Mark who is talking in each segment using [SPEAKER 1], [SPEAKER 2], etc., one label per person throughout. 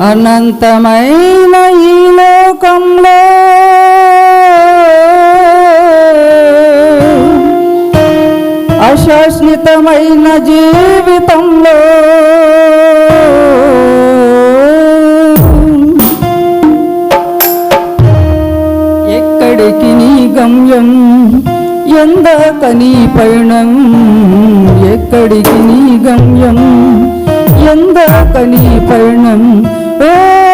[SPEAKER 1] అనంతమైన ఈ లోకంలో. అశాశ్వతమైన జీవితంలో. ఎక్కడికి నీ గమ్యం? ఎందాక నీ పయనం? ఎక్కడికి నీ గమ్యం? ఎందాక నీ పయనం? Oh!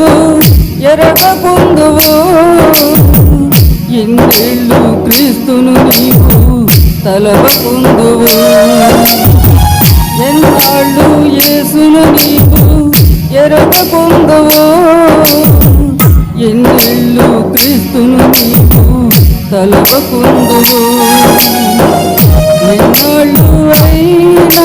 [SPEAKER 1] యేసును ఎరగ ఎరగకుందువు ఇన్నేళ్ళు క్రీస్తును నీవు తలవకుందువు ఎన్నాళ్ళు యేసును నీవు ఎరగకుందువు ఎన్నేళ్ళు క్రీస్తును నీవు తలవకుందువు ఎన్నాళ్ళు అయినా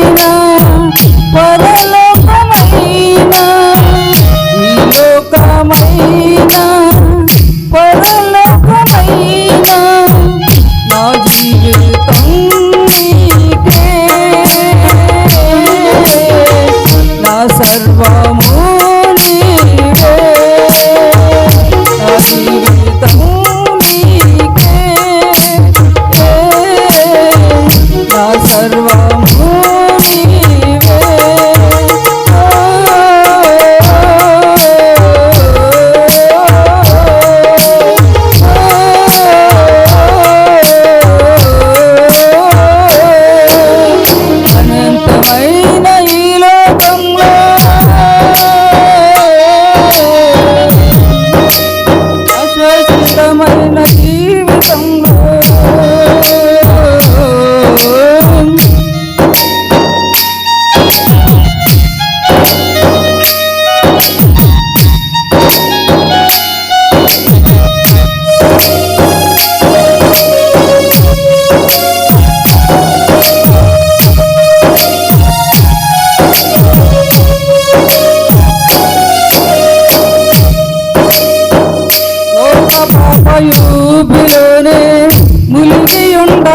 [SPEAKER 1] నా జీవితం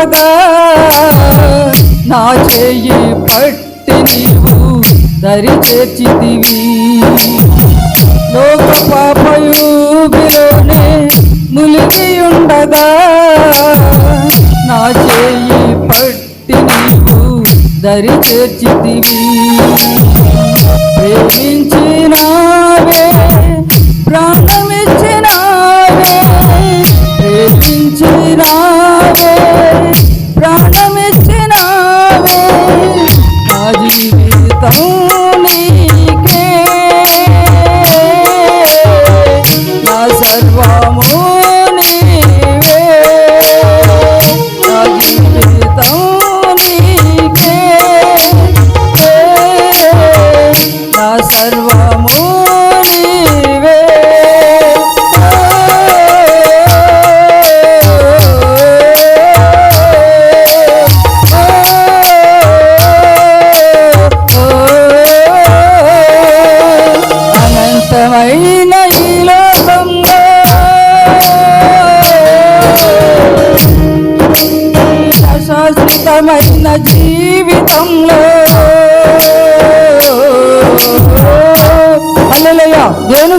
[SPEAKER 1] ఉండగా నా చేయి పట్టి నీవు దరి చేర్చితివి. లోక పాపయూబిలోనే మునిగి ఉండగా నా చేయి పట్టి నీవు దరి చేర్చితివి. ప్రేమించినావే ప్రాణమిచ్చినావే ప్రేమించినా అద్భుతమైన జీవితంలో. అల్లెలయ్య దేను